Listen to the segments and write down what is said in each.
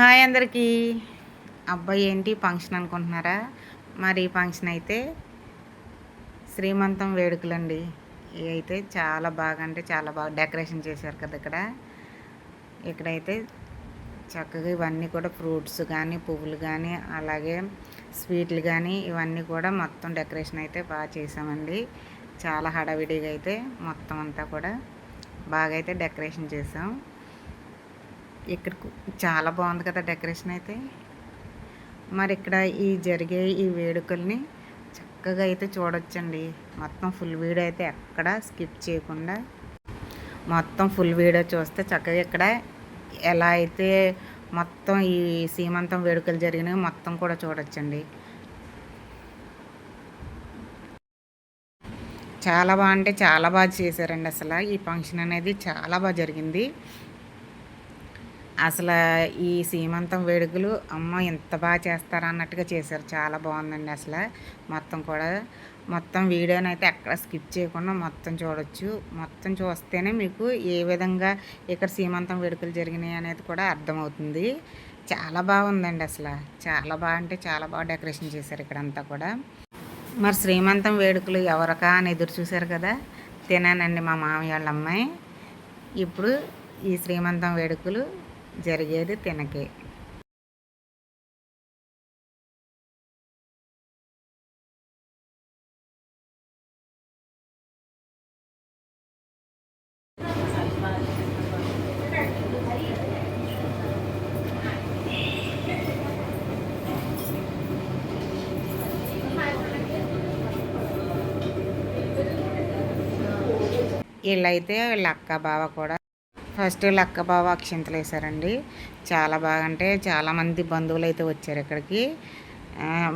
Hi అందరికీ. అబ్బాయి ఏంటి? ఫంక్షన్ అనుకుంటున్నారా? మరి ఫంక్షన్ అయితే శ్రీమంతం వేడుకలండి. ఇవి అయితే చాలా బాగా అంటే చాలా బాగా డెకరేషన్ చేశారు కదా ఇక్కడ. ఇక్కడైతే చక్కగా ఇవన్నీ కూడా ఫ్రూట్స్ కానీ పువ్వులు కానీ అలాగే స్వీట్లు కానీ ఇవన్నీ కూడా మొత్తం డెకరేషన్ అయితే బాగా చేసామండి చాలా హడావిడిగా అయితే మొత్తం అంతా కూడా బాగా అయితే డెకరేషన్ చేసాం ఇక్కడ చాలా బాగుంది కదా డెకరేషన్ అయితే. మరి ఇక్కడ ఈ జరిగే ఈ వేడుకల్ని చక్కగా అయితే చూడొచ్చండి. మొత్తం ఫుల్ వీడియో అయితే ఎక్కడ స్కిప్ చేయకుండా. మొత్తం ఫుల్ వీడియో చూస్తే చక్కగా ఇక్కడ ఎలా అయితే మొత్తం ఈ సీమంతం వేడుకలు జరిగినాయి మొత్తం కూడా చూడొచ్చండి. చాలా బాగా అంటే చాలా బాగా చేశారండి అసలు. ఈ ఫంక్షన్ అనేది చాలా బాగా జరిగింది. అసలు ఈ సీమంతం వేడుకలు అమ్మ ఎంత బాగా చేస్తారా అన్నట్టుగా చేశారు. చాలా బాగుందండి అసలు. మొత్తం కూడా మొత్తం వీడియోని అయితే ఎక్కడ స్కిప్ చేయకుండా మొత్తం చూడొచ్చు. మొత్తం చూస్తేనే మీకు ఏ విధంగా ఇక్కడ సీమంతం వేడుకలు జరిగినాయి అనేది కూడా అర్థమవుతుంది. చాలా బాగుందండి అసలు. చాలా బాగా అంటే చాలా బాగా డెకరేషన్ చేశారు ఇక్కడంతా కూడా. మరి శ్రీమంతం వేడుకలు ఎవరికా అని ఎదురు చూశారు కదా? తినానండి మా మామయ్య వాళ్ళ అమ్మాయి. ఇప్పుడు ఈ శ్రీమంతం వేడుకలు జరిగేది తినకే. వీళ్ళైతే వీళ్ళ అక్క బావ కూడా ఫస్ట్ లక్క బావ అక్షింతలు వేశారండి. చాలా బాగా అంటే చాలామంది బంధువులు అయితే వచ్చారు ఇక్కడికి.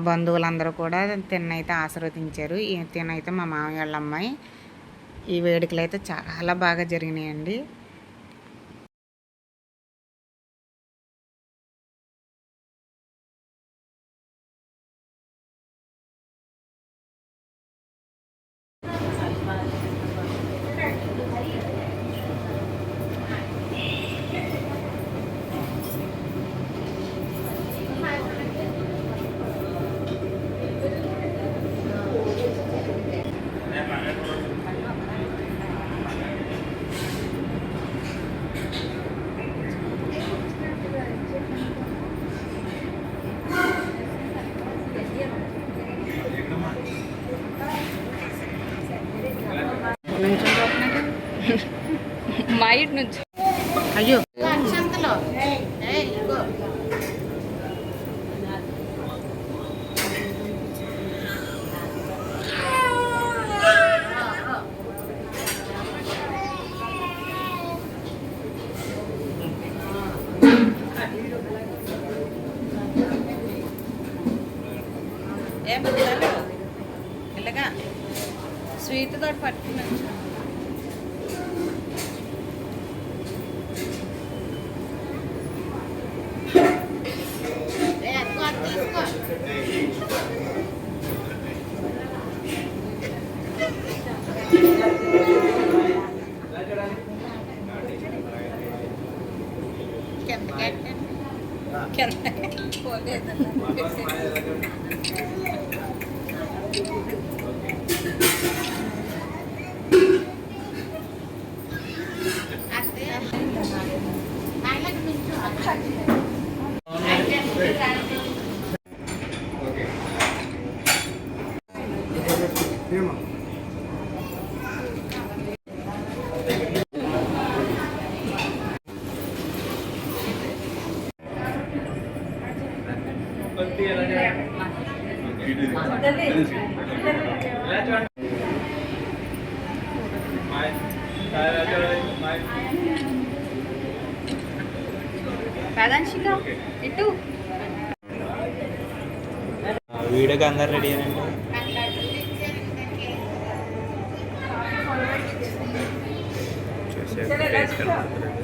బంధువులందరూ కూడా తిన్నైతే ఆశీర్వదించారు. తినైతే మా మామయ్య వాళ్ళ అమ్మాయి. ఈ వేడుకలు అయితే చాలా బాగా జరిగినాయండి. మా ఇంటి నుంచి. అయ్యో. ఏం పిల్లలు ఇలాగా స్వీట్ తోటి పట్టుకున్నాను करना है वो दे Okay. ప్రధాన్షిక ఇటు వీడియోకి అందరు రెడీ అనండి చూసేయండి,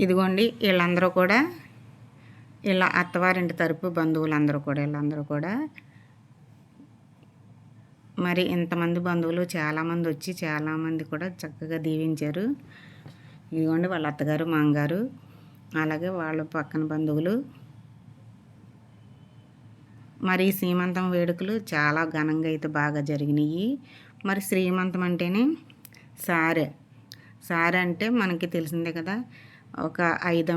ఇదిగోండి వీళ్ళందరూ కూడా ఇలా అత్తవారింటి తరపు బంధువులందరూ కూడా వీళ్ళందరూ కూడా మరి ఇంతమంది బంధువులు చాలామంది వచ్చి చాలామంది కూడా చక్కగా దీవించారు. ఇదిగోండి వాళ్ళ అత్తగారు మామగారు అలాగే వాళ్ళ పక్కన బంధువులు. మరి ఈ శ్రీమంతం వేడుకలు చాలా ఘనంగా అయితే బాగా జరిగినాయి. మరి శ్రీమంతం అంటేనే సారె. సారె అంటే మనకి తెలిసిందే కదా ఒక ఐదు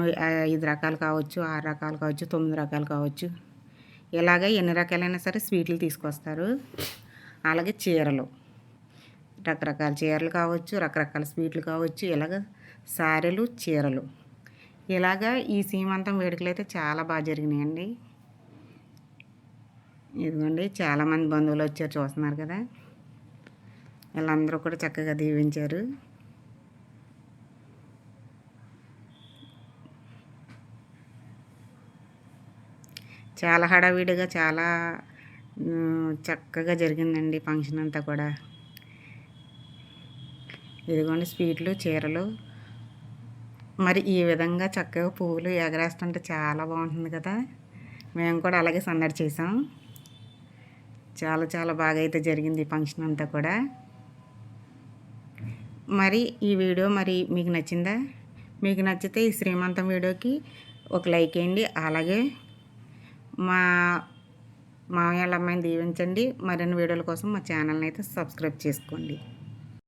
ఐదు రకాలు కావచ్చు ఆరు రకాలు కావచ్చు తొమ్మిది రకాలు కావచ్చు. ఇలాగ ఎన్ని రకాలైనా సరే స్వీట్లు తీసుకొస్తారు. అలాగే చీరలు. రకరకాల చీరలు కావచ్చు రకరకాల స్వీట్లు కావచ్చు ఇలాగ సారెలు చీరలు. ఇలాగా ఈ సీమంతం వేడుకలు అయితే చాలా బాగా జరిగినాయండి. ఇదిగోండి చాలామంది బంధువులు వచ్చారు చూస్తున్నారు కదా. వీళ్ళందరూ కూడా చక్కగా దీవించారు. చాలా హడావిడిగా చాలా చక్కగా జరిగిందండి ఫంక్షన్ అంతా కూడా. ఇదిగోండి స్వీట్లు చీరలు. మరి ఈ విధంగా చక్కగా పువ్వులు ఎగరేస్తుంటే చాలా బాగుంటుంది కదా. మేము కూడా అలాగే సందడి చేసాం. చాలా చాలా బాగా అయితే జరిగింది ఈ ఫంక్షన్ అంతా కూడా. మరి ఈ వీడియో మరి మీకు నచ్చిందా? మీకు నచ్చితే ఈ శ్రీమంతం వీడియోకి ఒక లైక్ వేయండి. అలాగే మా మామయ్య వాళ్ళ అమ్మాయిని దీవించండి. మరిన్ని వీడియోల కోసం మా ఛానల్ని అయితే సబ్స్క్రైబ్ చేసుకోండి.